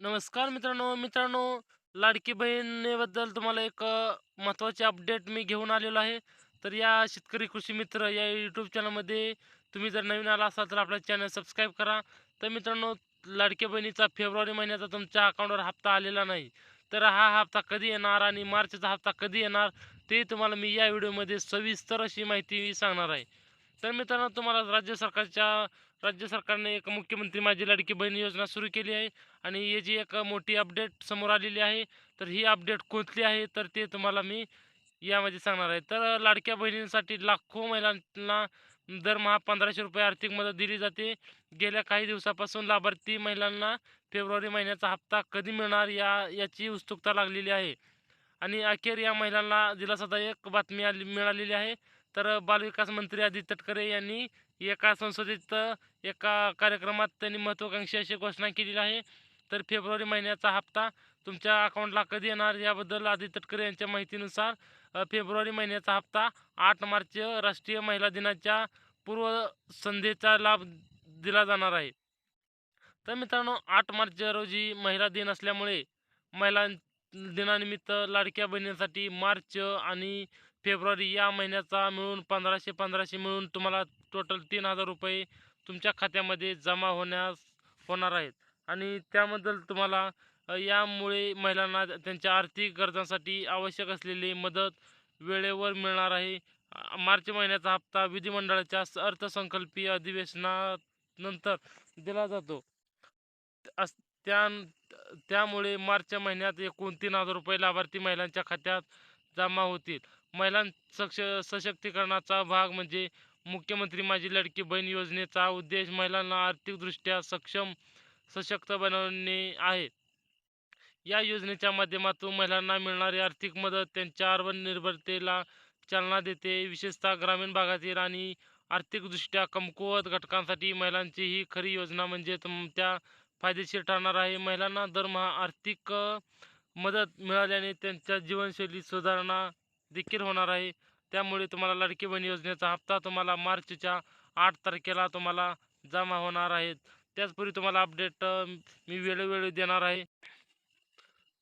नमस्कार मित्रांनो मित्रांनो लाडकी बहिणीबद्दल तुम्हाला एक महत्त्वाची अपडेट मी घेऊन आलेलो आहे. तर या शेतकरी कृषी मित्र या यूट्यूब चॅनलमध्ये तुम्ही जर नवीन आला असाल तर आपला चॅनल सबस्क्राईब करा. तर मित्रांनो लाडक्या बहिणीचा फेब्रुवारी महिन्याचा तुमच्या अकाउंटवर हप्ता आलेला नाही. तर हा हप्ता कधी येणार आणि मार्चचा हप्ता कधी येणार ते तुम्हाला मी या व्हिडिओमध्ये सविस्तर अशी माहिती सांगणार आहे. तर मित्रांनो तुम्हाला राज्य सरकारच्या राज्य सरकारने एक मुख्यमंत्री माझी लाडकी बहीण योजना सुरू केली आहे आणि याची एक मोठी अपडेट समोर आलेली आहे तर ही अपडेट कोणती आहे तर ते तुम्हाला मी यामध्ये सांगणार आहे. तर लाडक्या बहिणींसाठी लाखो महिलांना दरमहा पंधराशे रुपये आर्थिक मदत दिली जाते. गेल्या काही दिवसापासून लाभार्थी महिलांना फेब्रुवारी महिन्याचा हप्ता कधी मिळणार या याची उत्सुकता लागलेली आहे. आणि अखेर या महिलांना दिलासादायक बातमी आली मिळालेली आहे. तर बालविकास मंत्री आदित्य तटकरे यांनी एका संसदेत एका कार्यक्रमात त्यांनी महत्त्वाकांक्षी अशी घोषणा केलेली आहे. तर फेब्रुवारी महिन्याचा हप्ता तुमच्या अकाउंटला कधी येणार याबद्दल आदित्य तटकरे यांच्या माहितीनुसार फेब्रुवारी महिन्याचा हप्ता आठ मार्च राष्ट्रीय महिला दिनाच्या पूर्व संध्येचा लाभ दिला जाणार आहे. तर मित्रांनो आठ मार्च रोजी महिला दिन असल्यामुळे महिला दिनानिमित्त लाडक्या बहिणींसाठी मार्च आणि फेब्रुवारी या महिन्याचा मिळून पंधराशे पंधराशे मिळून तुम्हाला टोटल तीन हजार रुपये तुमच्या खात्यामध्ये जमा होण्यास होणार आहेत. आणि त्याबद्दल तुम्हाला यामुळे महिलांना त्यांच्या आर्थिक गरजांसाठी आवश्यक असलेली मदत वेळेवर मिळणार आहे. मार्च महिन्याचा हप्ता विधिमंडळाच्या अर्थसंकल्पीय अधिवेशनानंतर दिला जातो. अस त्या त्यामुळे मार्च महिन्यात एकूण तीन हजार रुपये लाभार्थी महिलांच्या खात्यात जमा होतील. महिलां सक्ष सशक्तीकरणाचा भाग म्हणजे मुख्यमंत्री माझी लडकी बहीण योजनेचा उद्देश महिलांना आर्थिकदृष्ट्या सक्षम सशक्त बनवणे आहे. या योजनेच्या माध्यमातून महिलांना मिळणारी आर्थिक मदत त्यांच्या आत्मनिर्भरतेला चालना देते. विशेषतः ग्रामीण भागातील आणि आर्थिकदृष्ट्या कमकुवत घटकांसाठी महिलांची ही खरी योजना म्हणजे त्या फायदेशीर ठरणार आहे. महिलांना दरमहा आर्थिक मदत मिळाल्याने त्यांच्या जीवनशैलीत सुधारणा देखील होणार आहे. त्यामुळे तुम्हाला लाडकी बहीण योजनेचा हप्ता तुम्हाला मार्चच्या आठ तारखेला तुम्हाला जमा होणार आहेत त्याचपूर्वी तुम्हाला अपडेट मी वेळोवेळी देणार आहे.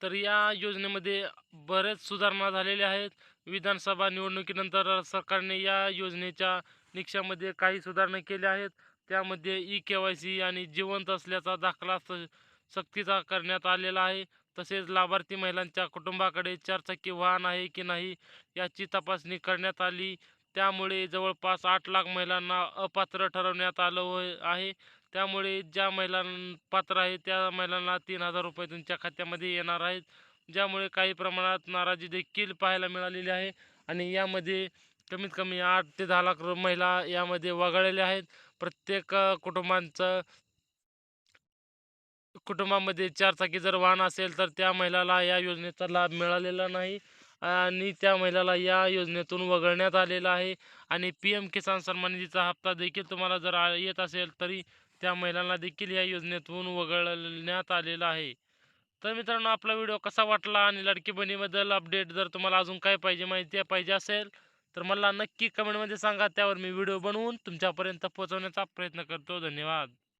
तर या योजनेमध्ये बरेच सुधारणा झालेल्या आहेत. विधानसभा निवडणुकीनंतर सरकारने या योजनेच्या निकषामध्ये काही सुधारणा केल्या आहेत. त्यामध्ये ई के वाय सी आणि जिवंत असल्याचा दाखला स सक्तीचा करण्यात आलेला आहे. तसेच लाभार्थी महिलांच्या कुटुंबाकडे चारचाकी वाहन आहे की नाही याची तपासणी करण्यात आली. त्यामुळे जवळपास आठ लाख महिलांना अपात्र ठरवण्यात आलं आहे. त्यामुळे ज्या महिलां पात्र आहे त्या महिलांना तीन हजार रुपये तुमच्या खात्यामध्ये येणार आहेत. ज्यामुळे काही प्रमाणात नाराजी देखील पाहायला मिळालेली आहे. आणि यामध्ये कमीत कमी आठ ते दहा लाख महिला यामध्ये वगळलेल्या आहेत. प्रत्येक कुटुंबांचं कुटुंबामध्ये चारचाकी जर वाहन असेल तर त्या महिलाला या योजनेचा लाभ मिळालेला नाही. आणि त्या महिलाला या योजनेतून वगळण्यात आलेला आहे. आणि पी एम किसान सन्मान निधीचा हप्ता देखील तुम्हाला जर येत असेल तरी त्या महिलांना देखील या योजनेतून वगळण्यात आलेला आहे. तर मित्रांनो आपला व्हिडिओ कसा वाटला आणि लडकी बहिणीबद्दल अपडेट जर तुम्हाला अजून काय पाहिजे माहिती पाहिजे असेल तर मला नक्की कमेंटमध्ये सांगा. त्यावर मी व्हिडिओ बनवून तुमच्यापर्यंत पोहोचवण्याचा प्रयत्न करतो. धन्यवाद.